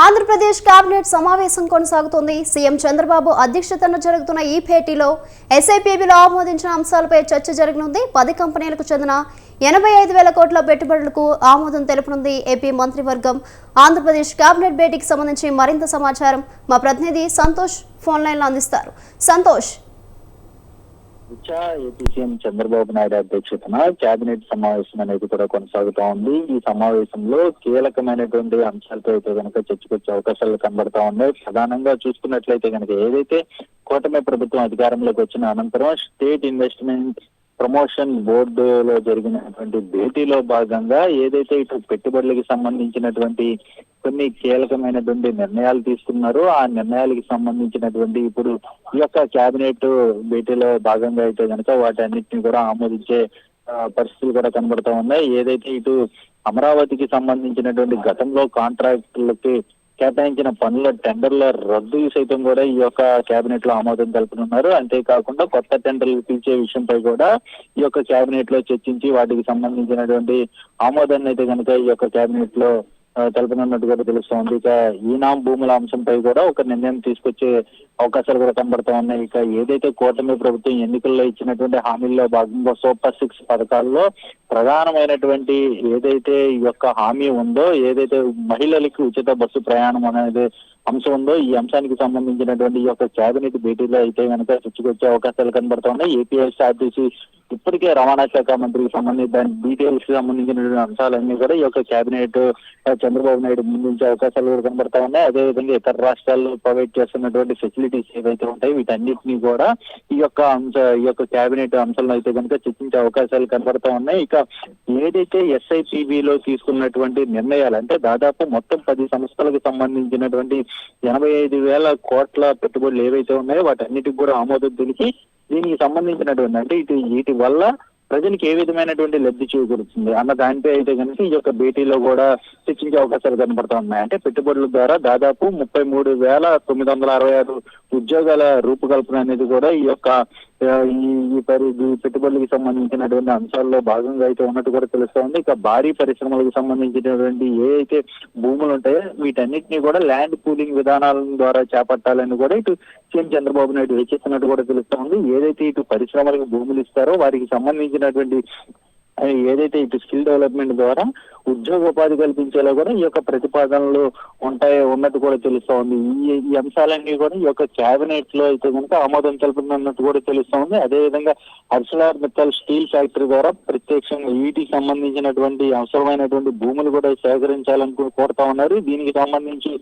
Andhra Pradesh cabinet సమావేశం కొనసాగుతోంది. CM Chandrababu అధ్యక్షతన జరుగుతున్న ఈ భేటీలో ఎస్ఐపిబిలో ఆమోదించిన అంశాలపై చర్చ జరగనుంది. పది కంపెనీలకు చెందిన ఎనభై ఐదు వేల కోట్ల పెట్టుబడులకు ఆమోదం తెలుపనుంది ఏపీ మంత్రివర్గం. ఆంధ్రప్రదేశ్ కేబినెట్ భేటీకి సంబంధించి మరింత సమాచారం మా ప్రతినిధి సంతోష్ ఫోన్ లైన్లో అందిస్తారు. సంతోష్ దిశ ఏపీ సీఎం చంద్రబాబు నాయుడు అధ్యక్షతన కేబినెట్ సమావేశం అనేది కూడా కొనసాగుతా ఉంది. ఈ సమావేశంలో కీలకమైనటువంటి అంశాలతో అయితే కనుక చర్చకొచ్చే అవకాశాలు కనబడతా ఉన్నాయి. ప్రధానంగా చూసుకున్నట్లయితే కనుక ఏదైతే కూటమి ప్రభుత్వం అధికారంలోకి వచ్చిన అనంతరం స్టేట్ ఇన్వెస్ట్మెంట్ ప్రమోషన్ బోర్డులో జరిగినటువంటి భేటీలో భాగంగా ఏదైతే ఇటు పెట్టుబడులకు సంబంధించినటువంటి కొన్ని కీలకమైనటువంటి నిర్ణయాలు తీసుకున్నారు. ఆ నిర్ణయాలకు సంబంధించినటువంటి ఇప్పుడు ఈ యొక్క కేబినెట్ భేటీలో భాగంగా అయితే కనుక వాటన్నిటిని కూడా ఆమోదించే పరిస్థితులు కూడా కనబడుతూ ఉన్నాయి. ఏదైతే ఇటు అమరావతికి సంబంధించినటువంటి గతంలో కాంట్రాక్టులకి కేటాయించిన పనుల టెండర్ల రద్దు సైతం కూడా ఈ యొక్క కేబినెట్లో ఆమోదం తెలుపనున్నారు. అంతేకాకుండా కొత్త టెండర్లు పిలిచే విషయంపై కూడా ఈ యొక్క కేబినెట్లో చర్చించి వాటికి సంబంధించినటువంటి ఆమోదాన్ని అయితే కనుక ఈ యొక్క కేబినెట్లో తెలుపనున్నట్టు కూడా తెలుస్తోంది ఇక ఈనాం భూముల అంశంపై కూడా ఒక నిర్ణయం తీసుకొచ్చే అవకాశాలు కూడా కనబడతా ఉన్నాయి. ఇక ఏదైతే కూటమి ప్రభుత్వం ఎన్నికల్లో ఇచ్చినటువంటి హామీల్లో భాగంగా సూపర్ సిక్స్ పథకాల్లో ప్రధానమైనటువంటి ఏదైతే ఈ యొక్క హామీ ఉందో ఏదైతే మహిళలకి ఉచిత బస్సు ప్రయాణం అనేది అంశం ఉందో ఈ అంశానికి సంబంధించినటువంటి ఈ యొక్క కేబినెట్ భేటీలో అయితే కనుక చర్చకొచ్చే అవకాశాలు కనబడుతున్నాయి ఏపీఎస్ఆర్టీసీ ఇప్పటికే రవాణా శాఖ మంత్రికి సంబంధించి దాని డీటెయిల్స్కి సంబంధించినటువంటి అంశాలన్నీ కూడా ఈ యొక్క కేబినెట్ చంద్రబాబు నాయుడు ముందుంచే అవకాశాలు కూడా కనబడతా ఉన్నాయి. అదేవిధంగా ఇతర రాష్ట్రాల్లో ప్రొవైడ్ చేస్తున్నటువంటి ఫెసిలిటీస్ ఏవైతే ఉంటాయి వీటన్నిటినీ కూడా ఈ యొక్క అంశ ఈ యొక్క కేబినెట్ అంశాలను అయితే కనుక చర్చించే అవకాశాలు కనబడతా ఉన్నాయి. ఇక ఏదైతే SIPB లో తీసుకున్నటువంటి నిర్ణయాలు అంటే దాదాపు మొత్తం పది సంస్థలకు సంబంధించినటువంటి ఎనభై ఐదు వేల కోట్ల పెట్టుబడులు ఏవైతే ఉన్నాయో వాటన్నిటికి కూడా ఆమోదం తెలిసి దీనికి సంబంధించినటువంటి అంటే ఇటు వీటి వల్ల ప్రజలకు ఏ విధమైనటువంటి లబ్ధి చేకూరుతుంది అన్న దానిపై అయితే కనుక ఈ యొక్క భేటీలో కూడా చర్చించే అవకాశాలు కనబడతా ఉన్నాయి. అంటే పెట్టుబడుల ద్వారా దాదాపు ముప్పై మూడు వేల తొమ్మిది వందల అరవై ఆరు ఉద్యోగాల రూపకల్పన అనేది కూడా ఈ యొక్క ఈ పరి పెట్టుబడులకు సంబంధించినటువంటి అంశాల్లో భాగంగా అయితే ఉన్నట్టు కూడా తెలుస్తోంది. ఇక భారీ పరిశ్రమలకు సంబంధించినటువంటి ఏ అయితే భూములు ఉంటాయో వీటన్నిటిని కూడా ల్యాండ్ పూలింగ్ విధానాల ద్వారా చేపట్టాలని కూడా ఇటు సీఎం చంద్రబాబు నాయుడు హెచ్చిస్తున్నట్టు కూడా తెలుస్తోంది. ఏదైతే ఇటు పరిశ్రమలకు భూములు ఇస్తారో వారికి సంబంధించినటువంటి ఏదైతే ఇటు స్కిల్ డెవలప్మెంట్ ద్వారా ఉద్యోగ ఉపాధి కల్పించేలా కూడా ఈ యొక్క ప్రతిపాదనలు ఉంటాయి ఉన్నట్టు కూడా తెలుస్తా ఉంది. ఈ ఈ అంశాలన్నీ కూడా ఈ యొక్క కేబినెట్లో అయితే కనుక ఆమోదం తెలుపుతున్నట్టు కూడా తెలుస్తా ఉంది. అదేవిధంగా హర్షలార్ మిత్తల్ స్టీల్ ఫ్యాక్టరీ ద్వారా ప్రత్యక్షంగా వీటికి సంబంధించినటువంటి అవసరమైనటువంటి భూములు కూడా సేకరించాలని కోరుతా ఉన్నారు. దీనికి సంబంధించి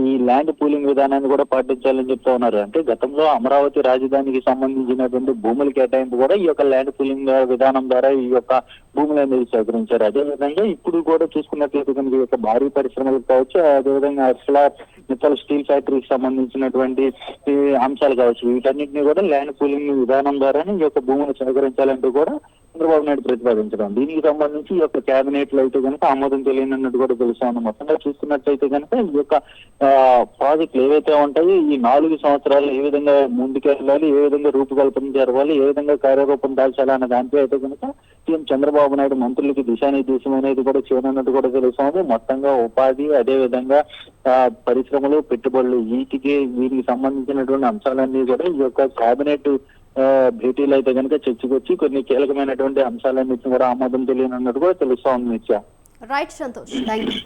ఈ ల్యాండ్ పూలింగ్ విధానాన్ని కూడా పాటించాలని చెప్తా ఉన్నారు. అంటే గతంలో అమరావతి రాజధానికి సంబంధించినటువంటి భూముల కేటాయింపు కూడా ఈ యొక్క ల్యాండ్ పూలింగ్ విధానం ద్వారా ఈ యొక్క భూములు అనేది సేకరించారు. అదేవిధంగా ఇప్పుడు కూడా చూసుకున్నట్లయితే కనుక యొక్క భారీ పరిశ్రమలకు కావచ్చు అదేవిధంగా అసలు మిత్తల్ స్టీల్ ఫ్యాక్టరీకి సంబంధించినటువంటి అంశాలు కావచ్చు. వీటన్నిటిని కూడా ల్యాండ్ పూలింగ్ విధానం ద్వారానే ఈ యొక్క భూములు సేకరించాలంటూ కూడా చంద్రబాబు నాయుడు ప్రతిపాదించడం. దీనికి సంబంధించి ఈ యొక్క కేబినెట్లో అయితే కనుక ఆమోదం తెలియనన్నట్టు కూడా తెలుస్తాను మొత్తంగా చూసుకున్నట్లయితే కనుక ఈ యొక్క ప్రాజెక్టులు ఏవైతే ఉంటాయో ఈ నాలుగు సంవత్సరాలు ఏ విధంగా ముందుకెళ్ళాలి ఏ విధంగా రూపకల్పన జరగాలి ఏ విధంగా కార్యరూపం దాల్చాలి అన్న దానిపై అయితే కనుక సీఎం చంద్రబాబు నాయుడు మంత్రులకి దిశానిర్దేశం అనేది కూడా చేయనున్నట్టు కూడా తెలుస్తుంది. మొత్తంగా ఉపాధి అదే విధంగా ఆ, పరిశ్రమలు పెట్టుబడులు వీటికి వీటికి సంబంధించినటువంటి అంశాలన్నీ కూడా ఈ యొక్క కేబినెట్ భేటీలు అయితే కనుక చర్చకు వచ్చి కొన్ని కీలకమైనటువంటి అంశాలన్నింటిని కూడా ఆమోదం తెలియనున్నట్టు కూడా తెలుస్తా ఉంది నిత్య రైట్ సంతోష్ థ్యాంక్ యూ